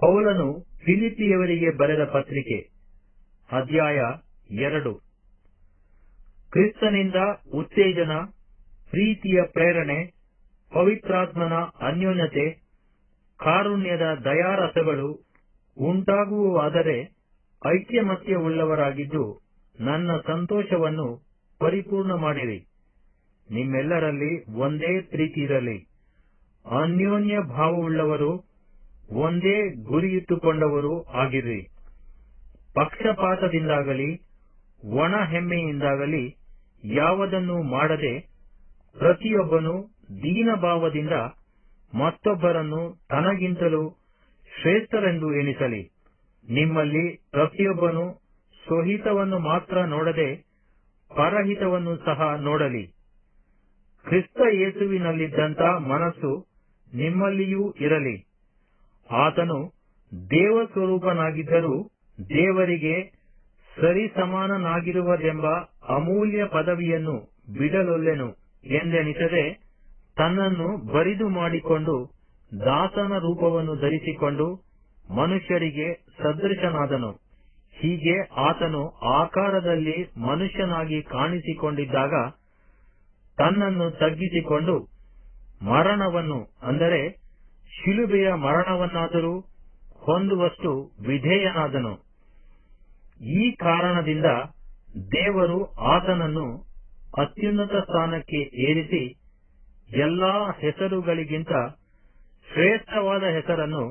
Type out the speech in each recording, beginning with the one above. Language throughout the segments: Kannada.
ಪೌಲನು ಫಿಲಿಪಿಯವರಿಗೆ ಬರೆದ ಪತ್ರಿಕೆ, ಅಧ್ಯಾಯ ಎರಡು. ಕ್ರಿಸ್ತನಿಂದ ಉತ್ತೇಜನ, ಪ್ರೀತಿಯ ಪ್ರೇರಣೆ, ಪವಿತ್ರಾತ್ಮನ ಅನ್ಯೋನ್ಯತೆ, ಕಾರುಣ್ಯದ ದಯಾರಸಗಳು ಉಂಟಾಗುವುವಾದರೆ ಐಕ್ಯಮತ್ಯವುಳ್ಳವರಾಗಿದ್ದು ನನ್ನ ಸಂತೋಷವನ್ನು ಪರಿಪೂರ್ಣ ಮಾಡಿರಿ ನಿಮ್ಮೆಲ್ಲರಲ್ಲಿ ಒಂದೇ ಪ್ರೀತಿ ಇರಲಿ. ಅನ್ಯೋನ್ಯ ಭಾವವುಳ್ಳವರು ಒಂದೇ ಗುರಿಯಿಟ್ಟುಕೊಂಡವರು ಆಗಿರಿ. ಪಕ್ಷಪಾತದಿಂದಾಗಲಿ ಒಣ ಹೆಮ್ಮೆಯಿಂದಾಗಲಿ ಯಾವುದನ್ನು ಮಾಡದೆ ಪ್ರತಿಯೊಬ್ಬನು ದೀನಭಾವದಿಂದ ಮತ್ತೊಬ್ಬರನ್ನು ತನಗಿಂತಲೂ ಶ್ರೇಷ್ಠರೆಂದು ಎಣಿಸಲಿ. ನಿಮ್ಮಲ್ಲಿ ಪ್ರತಿಯೊಬ್ಬನು ಸ್ವಹಿತವನ್ನು ಮಾತ್ರ ನೋಡದೆ ಪರಹಿತವನ್ನು ಸಹ ನೋಡಲಿ. ಕ್ರಿಸ್ತ ಯೇಸುವಿನಲ್ಲಿದ್ದಂಥ ಮನಸ್ಸು ನಿಮ್ಮಲ್ಲಿಯೂ ಇರಲಿ. ಆತನು ದೇವ ಸ್ವರೂಪನಾಗಿದ್ದರೂ ದೇವರಿಗೆ ಸರಿಸಮಾನನಾಗಿರುವುದೆಂಬ ಅಮೂಲ್ಯ ಪದವಿಯನ್ನು ಬಿಡಲೊಲ್ಲೆನು ಎಂದೆನಿಸದೆ ತನ್ನನ್ನು ಬರಿದು ಮಾಡಿಕೊಂಡು ದಾಸನ ರೂಪವನ್ನು ಧರಿಸಿಕೊಂಡು ಮನುಷ್ಯರಿಗೆ ಸದೃಶನಾದನು. ಹೀಗೆ ಆತನು ಆಕಾರದಲ್ಲಿ ಮನುಷ್ಯನಾಗಿ ಕಾಣಿಸಿಕೊಂಡಿದ್ದಾಗ ತನ್ನನ್ನು ತಗ್ಗಿಸಿಕೊಂಡು ಮರಣವನ್ನು ಅಂದರೆ ಶಿಲುಬೆಯ ಮರಣವನ್ನಾದರೂ ಹೊಂದುವಷ್ಟು ವಿಧೇಯನಾದನು. ಈ ಕಾರಣದಿಂದ ದೇವರು ಆತನನ್ನು ಅತ್ಯುನ್ನತ ಸ್ಥಾನಕ್ಕೆ ಏರಿಸಿ ಎಲ್ಲಾ ಹೆಸರುಗಳಿಗಿಂತ ಶ್ರೇಷ್ಠವಾದ ಹೆಸರನ್ನು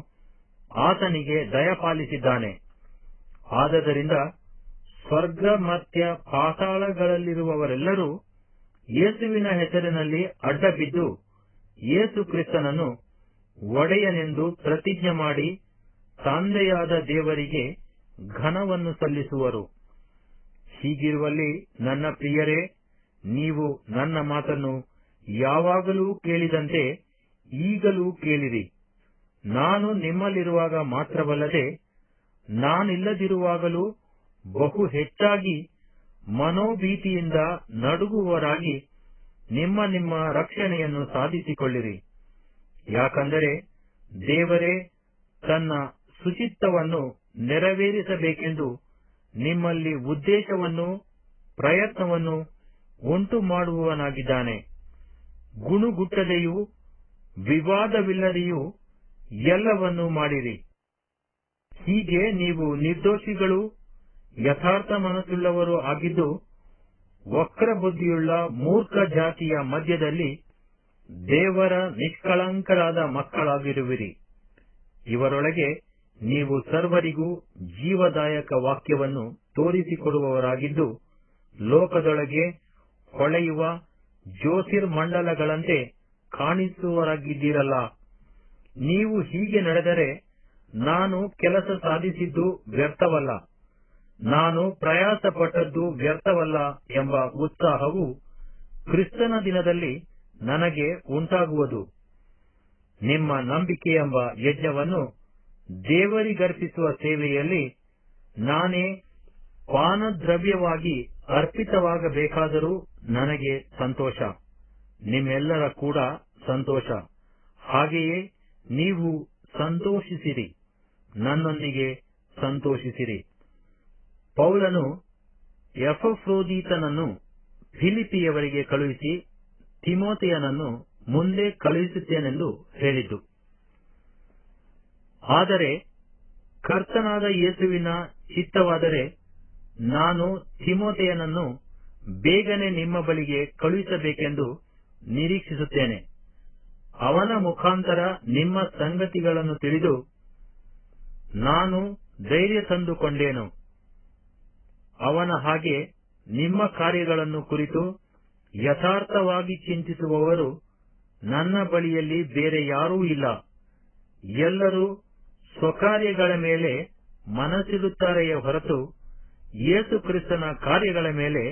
ಆತನಿಗೆ ದಯಪಾಲಿಸಿದ್ದಾನೆ. ಆದ್ದರಿಂದ ಸ್ವರ್ಗ ಮತ್ತೆ ಪಾತಾಳಗಳಲ್ಲಿರುವವರೆಲ್ಲರೂ ಯೇಸುವಿನ ಹೆಸರಿನಲ್ಲಿ ಅಡ್ಡಬಿದ್ದು ಯೇಸು ಕ್ರಿಸ್ತನನ್ನು ಒಡೆಯನೆಂದು ಪ್ರತಿಜ್ಞೆ ಮಾಡಿ ತಂದೆಯಾದ ದೇವರಿಗೆ ಘನವನ್ನು ಸಲ್ಲಿಸುವರು. ಹೀಗಿರುವಲ್ಲಿ ನನ್ನ ಪ್ರಿಯರೇ, ನೀವು ನನ್ನ ಮಾತನ್ನು ಯಾವಾಗಲೂ ಕೇಳಿದಂತೆ ಈಗಲೂ ಕೇಳಿರಿ. ನಾನು ನಿಮ್ಮಲ್ಲಿರುವಾಗ ಮಾತ್ರವಲ್ಲದೆ ನಾನಿಲ್ಲದಿರುವಾಗಲೂ ಬಹು ಹೆಚ್ಚಾಗಿ ಮನೋಭೀತಿಯಿಂದ ನಡುಗುವವರಾಗಿ ನಿಮ್ಮ ನಿಮ್ಮ ರಕ್ಷಣೆಯನ್ನು ಸಾಧಿಸಿಕೊಳ್ಳಿರಿ. ಯಾಕಂದರೆ ದೇವರೇ ತನ್ನ ಶುಚಿತ್ವವನ್ನು ನೆರವೇರಿಸಬೇಕೆಂದು ನಿಮ್ಮಲ್ಲಿ ಉದ್ದೇಶವನ್ನು ಪ್ರಯತ್ನವನ್ನು ಉಂಟು ಮಾಡುವವನಾಗಿದ್ದಾನೆ. ಗುಣುಗುಟ್ಟದೆಯೂ ವಿವಾದವಿಲ್ಲದೆಯೂ ಎಲ್ಲವನ್ನೂ ಮಾಡಿರಿ. ಹೀಗೆ ನೀವು ನಿರ್ದೋಷಿಗಳು, ಯಥಾರ್ಥ ಮನಸ್ಸುಳ್ಳವರು ಆಗಿದ್ದು ವಕ್ರ ಬುದ್ಧಿಯುಳ್ಳ ಮೂರ್ಖ ಜಾತಿಯ ಮಧ್ಯದಲ್ಲಿ ದೇವರ ನಿಷ್ಕಳಂಕರಾದ ಮಕ್ಕಳಾಗಿರುವಿರಿ. ಇವರೊಳಗೆ ನೀವು ಸರ್ವರಿಗೂ ಜೀವದಾಯಕ ವಾಕ್ಯವನ್ನು ತೋರಿಸಿಕೊಡುವವರಾಗಿದ್ದು, ಲೋಕದೊಳಗೆ ಹೊಳೆಯುವ ಜ್ಯೋತಿರ್ಮಂಡಲಗಳಂತೆ ಕಾಣಿಸುವರಾಗಿದ್ದೀರಲ್ಲ ನೀವು ಹೀಗೆ ನಡೆದರೆ ನಾನು ಕೆಲಸ ಸಾಧಿಸಿದ್ದು ವ್ಯರ್ಥವಲ್ಲ. ನಾನು ಪ್ರಯಾಸಪಟ್ಟದ್ದು ವ್ಯರ್ಥವಲ್ಲ ಎಂಬ ಉತ್ಸಾಹವು ಕ್ರಿಸ್ತನ ದಿನದಲ್ಲಿ ನನಗೆ ಉಂಟಾಗುವುದು. ನಿಮ್ಮ ನಂಬಿಕೆ ಎಂಬ ಯಜ್ಞವನ್ನು ದೇವರಿಗರ್ಪಿಸುವ ಸೇವೆಯಲ್ಲಿ ನಾನೇ ಪಾನದ್ರವ್ಯವಾಗಿ ಅರ್ಪಿತವಾಗಬೇಕಾದರೂ ನನಗೆ ಸಂತೋಷ. ನಿಮ್ಮೆಲ್ಲರ ಕೂಡ ಸಂತೋಷ. ಹಾಗೆಯೇ ನೀವು ಸಂತೋಷಿಸಿರಿ. ನನ್ನೊಂದಿಗೆ ಸಂತೋಷಿಸಿರಿ. ಪೌಲನು ಎಫ್ರೋದೀತನನ್ನು ಫಿಲಿಪಿಯವರಿಗೆ ಕಳುಹಿಸಿ ತಿಮೋತೆಯನನ್ನು ಮುಂದೆ ಕಳುಹಿಸುತ್ತೇನೆಂದು ಹೇಳಿದ್ದು. ಆದರೆ ಕರ್ತನಾದ ಯೇಸುವಿನ ಚಿತ್ತವಾದರೆ ನಾನು ತಿಮೋತೆಯನನ್ನು ಬೇಗನೆ ನಿಮ್ಮ ಬಳಿಗೆ ಕಳುಹಿಸಬೇಕೆಂದು ನಿರೀಕ್ಷಿಸುತ್ತೇನೆ. ಅವನ ಮುಖಾಂತರ ನಿಮ್ಮ ಸಂಗತಿಗಳನ್ನು ತಿಳಿದು ನಾನು ಧೈರ್ಯ ತಂದುಕೊಂಡೇನು. ಅವನ ಹಾಗೆ ನಿಮ್ಮ ಕಾರ್ಯಗಳನ್ನು ಕುರಿತು ಯಥಾರ್ಥವಾಗಿ ಚಿಂತಿಸುವವರು ನನ್ನ ಬಳಿಯಲ್ಲಿ ಬೇರೆ ಯಾರೂ ಇಲ್ಲ. ಎಲ್ಲರೂ ಸ್ವಕಾರ್ಯಗಳ ಮೇಲೆ ಮನಸ್ಸಿಡುತ್ತಾರೆಯೇ ಹೊರತು ಯೇಸು ಕ್ರಿಸ್ತನ ಕಾರ್ಯಗಳ ಮೇಲೆ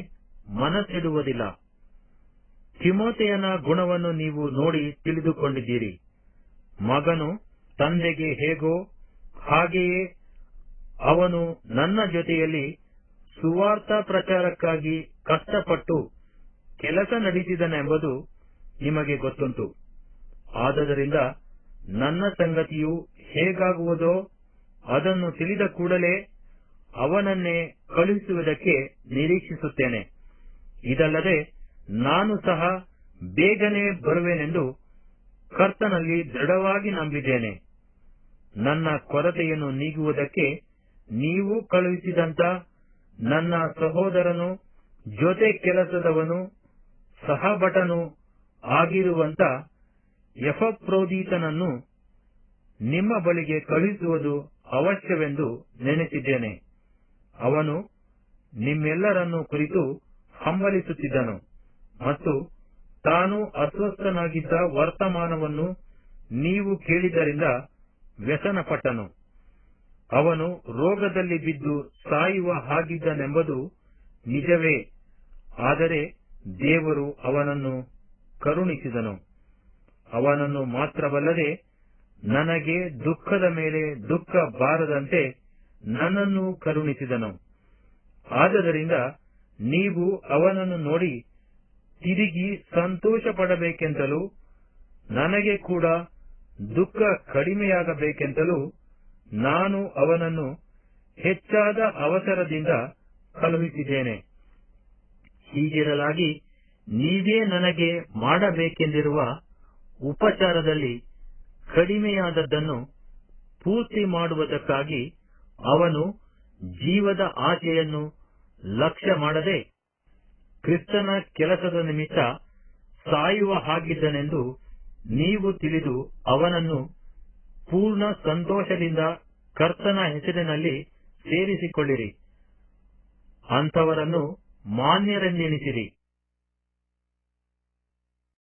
ಮನಸ್ಸಿಡುವುದಿಲ್ಲ. ತಿಮೋತೆಯನ ಗುಣವನ್ನು ನೀವು ನೋಡಿ ತಿಳಿದುಕೊಂಡಿದ್ದೀರಿ. ಮಗನು ತಂದೆಗೆ ಹೇಗೋ ಹಾಗೆಯೇ ಅವನು ನನ್ನ ಜೊತೆಯಲ್ಲಿ ಸುವಾರ್ಥ ಪ್ರಚಾರಕ್ಕಾಗಿ ಕಷ್ಟಪಟ್ಟು ಕೆಲಸ ನಡೆಸಿದನೆಂಬುದು ನಿಮಗೆ ಗೊತ್ತುಂಟು. ಆದ್ದರಿಂದ ನನ್ನ ಸಂಗತಿಯು ಹೇಗಾಗುವುದೋ ಅದನ್ನು ತಿಳಿದ ಕೂಡಲೇ ಅವನನ್ನೇ ಕಳುಹಿಸುವುದಕ್ಕೆ ನಿರೀಕ್ಷಿಸುತ್ತೇನೆ. ಇದಲ್ಲದೆ ನಾನು ಸಹ ಬೇಗನೆ ಬರುವೆನೆಂದು ಕರ್ತನಲ್ಲಿ ದೃಢವಾಗಿ ನಂಬಿದ್ದೇನೆ. ನನ್ನ ಕೊರತೆಯನ್ನು ನೀಗುವುದಕ್ಕೆ ನೀವು ಕಳುಹಿಸಿದಂತ ನನ್ನ ಸಹೋದರನು ಜೊತೆ ಕೆಲಸದವನು ಸಹಭಟನು ಆಗಿರುವಂತ ಯಫಪ್ರೋದೀತನನ್ನು ನಿಮ್ಮ ಬಳಿಗೆ ಕಳುಹಿಸುವುದು ಅವಶ್ಯವೆಂದು ನೆನೆಸಿದ್ದೇನೆ. ಅವನು ನಿಮ್ಮೆಲ್ಲರನ್ನು ಕುರಿತು ಹಂಬಲಿಸುತ್ತಿದ್ದನು ಮತ್ತು ತಾನು ಅಸ್ವಸ್ಥನಾಗಿದ್ದ ವರ್ತಮಾನವನ್ನು ನೀವು ಕೇಳಿದ್ದರಿಂದ ವ್ಯಸನಪಟ್ಟನು. ಅವನು ರೋಗದಲ್ಲಿ ಬಿದ್ದು ಸಾಯುವ ಹಾಗಿದ್ದನೆಂಬುದು ನಿಜವೇ, ಆದರೆ ದೇವರು ಅವನನ್ನು ಕರುಣಿಸಿದನು. ಅವನನ್ನು ಮಾತ್ರವಲ್ಲದೆ ನನಗೆ ದುಃಖದ ಮೇಲೆ ದುಃಖ ಬಾರದಂತೆ ನನ್ನನ್ನು ಕರುಣಿಸಿದನು. ಆದ್ದರಿಂದ ನೀವು ಅವನನ್ನು ನೋಡಿ ತಿರುಗಿ ಸಂತೋಷ ಪಡಬೇಕೆಂತಲೂ ನನಗೆ ಕೂಡ ದುಃಖ ಕಡಿಮೆಯಾಗಬೇಕೆಂತಲೂ ನಾನು ಅವನನ್ನು ಹೆಚ್ಚಾದ ಅವಸರದಿಂದ ಕಳುಹಿಸಿದ್ದೇನೆ. ಹೀಗಿರಲಾಗಿ ನೀವೇ ನನಗೆ ಮಾಡಬೇಕೆಂದಿರುವ ಉಪಚಾರದಲ್ಲಿ ಕಡಿಮೆಯಾದದ್ದನ್ನು ಪೂರ್ತಿ ಮಾಡುವುದಕ್ಕಾಗಿ ಅವನು ಜೀವದ ಆಚೆಯನ್ನು ಲಕ್ಷ್ಯ ಮಾಡದೆ ಕ್ರಿಸ್ತನ ಕೆಲಸದ ನಿಮಿತ್ತ ಸಾಯುವ ಹಾಗಿದ್ದನೆಂದು ನೀವು ತಿಳಿದು ಅವನನ್ನು ಪೂರ್ಣ ಸಂತೋಷದಿಂದ ಕರ್ತನ ಹೆಸರಿನಲ್ಲಿ ಸೇರಿಸಿಕೊಳ್ಳಿರಿ. ಅಂಥವರನ್ನು මාන්‍ය රැඳෙන ඉතිරි